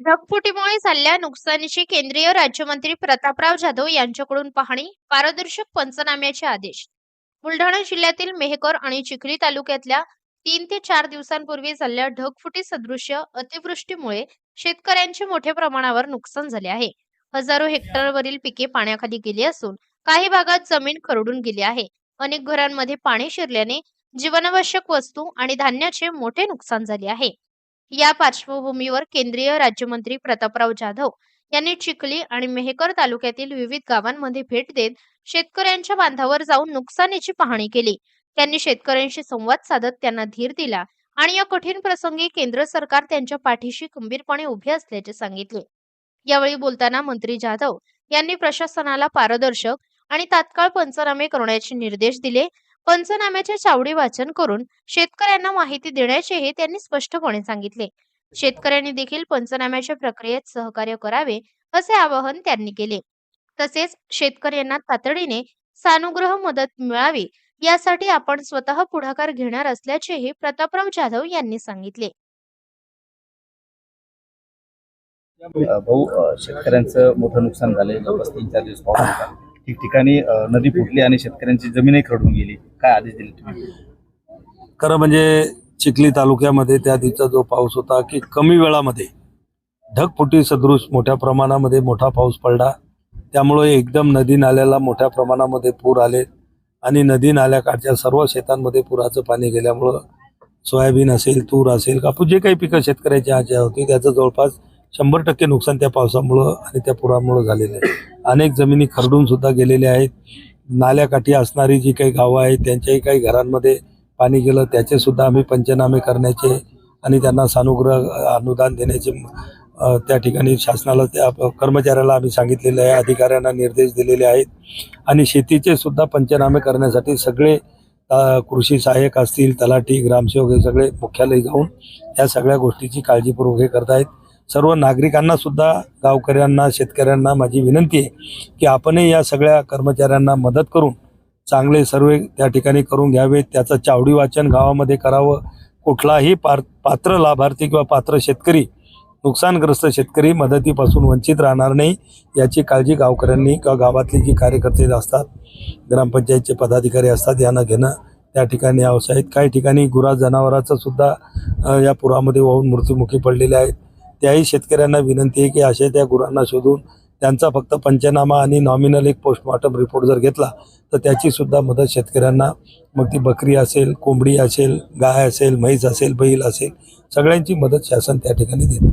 ढगफुटीमुळे झालेल्या नुकसानीची केंद्रीय राज्यमंत्री प्रतापराव जाधव यांच्याकडून पाहणी पारदर्शक पंचनाम्याचे आदेश. बुलढाणा जिल्ह्यातील मेहकर आणि चिखली तालुक्यातल्या तीन ते चार दिवसांपूर्वी झालेल्या ढगफुटी सदृश्य अतिवृष्टीमुळे शेतकऱ्यांचे मोठ्या प्रमाणावर नुकसान झाले आहे. हजारो हेक्टरवरील पिके पाण्याखाली गेली असून काही भागात जमीन खरडून गेली आहे. अनेक घरांमध्ये पाणी शिरल्याने जीवनावश्यक वस्तू आणि धान्याचे मोठे नुकसान झाले आहे. या पार्श्वभूमीवर केंद्रीय राज्यमंत्री प्रतापराव जाधव यांनी चिखली आणि मेहकर तालुक्यातील विविध गावांमध्ये भेट देत शेतकऱ्यांच्या बांधावर जाऊन नुकसानीची पाहणी केली. त्यांनी शेतकऱ्यांशी संवाद साधत त्यांना धीर दिला आणि या कठीण प्रसंगी केंद्र सरकार त्यांच्या पाठीशी खंबीरपणे उभे असल्याचे सांगितले. यावेळी बोलताना मंत्री जाधव यांनी प्रशासनाला पारदर्शक आणि तात्काळ पंचनामे करण्याचे निर्देश दिले पंचनाम्याचे चावडी वाचन करून शेतकऱ्यांना माहिती देण्याचेही त्यांनी स्पष्टपणे सांगितले. शेतकऱ्यांनी देखील पंचनाम्याच्या प्रक्रियेत सहकार्य करावे असे आवाहन त्यांनी केले. तसेच शेतकऱ्यांना तातडीने सानुग्रह मदत मिळावी यासाठी आपण स्वतः पुढाकार घेणार असल्याचेही प्रतापराव जाधव यांनी सांगितले. भाऊ शेतकऱ्यांचं मोठं नुकसान झालंय जवळपास तीन चार दिवस पाऊस होता ठिकठिकाणी नदी फुटली आणि शेतकऱ्यांची जमीनही खरडून गेली. काय आदेश दिले तुम्ही? खरं म्हणजे चिखली तालुक्यामध्ये त्या दिवसा जो पाऊस होता की कमी वेळामध्ये ढगफुटी सदृश मोठ्या प्रमाणामध्ये मोठा पाऊस पडला. त्यामुळे एकदम नदी नाल्याला मोठ्या प्रमाणामध्ये पूर आले आणि नदी नाल्याकाठच्या सर्व शेतांमध्ये पुराचं पाणी गेल्यामुळं सोयाबीन असेल तूर असेल कापूस जे काही पिकं शेतकऱ्याची आज्या होती त्याचं जवळपास शंभर टक्के नुकसान त्या पावसामुळं आणि त्या पुरामुळं झालेलं आहे. अनेक जमिनी खरडून सुद्धा गेलेल्या आहेत. नाल्याकाठी असणारी जी काही गावं आहेत त्यांच्याही काही घरांमध्ये पाणी गेलं त्याचेसुद्धा आम्ही पंचनामे करण्याचे आणि त्यांना सानुग्रह अनुदान देण्याचे त्या ठिकाणी शासनाला त्या कर्मचाऱ्याला आम्ही सांगितलेले आहे अधिकाऱ्यांना निर्देश दिलेले आहेत. आणि शेतीचे सुद्धा पंचनामे करण्यासाठी सगळे कृषी सहाय्यक असतील तलाठी ग्रामसेवक हे सगळे मुख्यालय जाऊन या सगळ्या गोष्टीची काळजीपूर्वक हे करतायत. सर्व नागरिकांना सुद्धा गावकऱ्यांना शेतकऱ्यांना माझी विनंती आहे की आपणही या सगळ्या कर्मचाऱ्यांना मदत करून चांगले सर्वे त्या ठिकाणी करून घ्यावेत. त्याचं चावडी वाचन गावामध्ये करावं. कुठलाही पार पात्र लाभार्थी किंवा पात्र शेतकरी नुकसानग्रस्त शेतकरी मदतीपासून वंचित राहणार नाही याची काळजी गावकऱ्यांनी किंवा गावातले जी कार्यकर्ते असतात ग्रामपंचायतचे पदाधिकारी असतात यांना घेणं त्या ठिकाणी आवश्यक आहेत काही ठिकाणी गुरा जनावराचं सुद्धा या पुरामध्ये वाहून मृत्युमुखी पडलेले आहेत. त्याही शेतकऱ्यांना विनंती आहे की अशा त्या गुरांना शोधून त्यांचा फक्त पंचनामा आणि नॉमिनल एक पोस्टमॉर्टम रिपोर्ट जर घेतला तर त्याचीसुद्धा मदत शेतकऱ्यांना. मग ती बकरी असेल कोंबडी असेल गाय असेल म्हैस असेल बैल असेल सगळ्यांची मदत शासन त्या ठिकाणी देतं.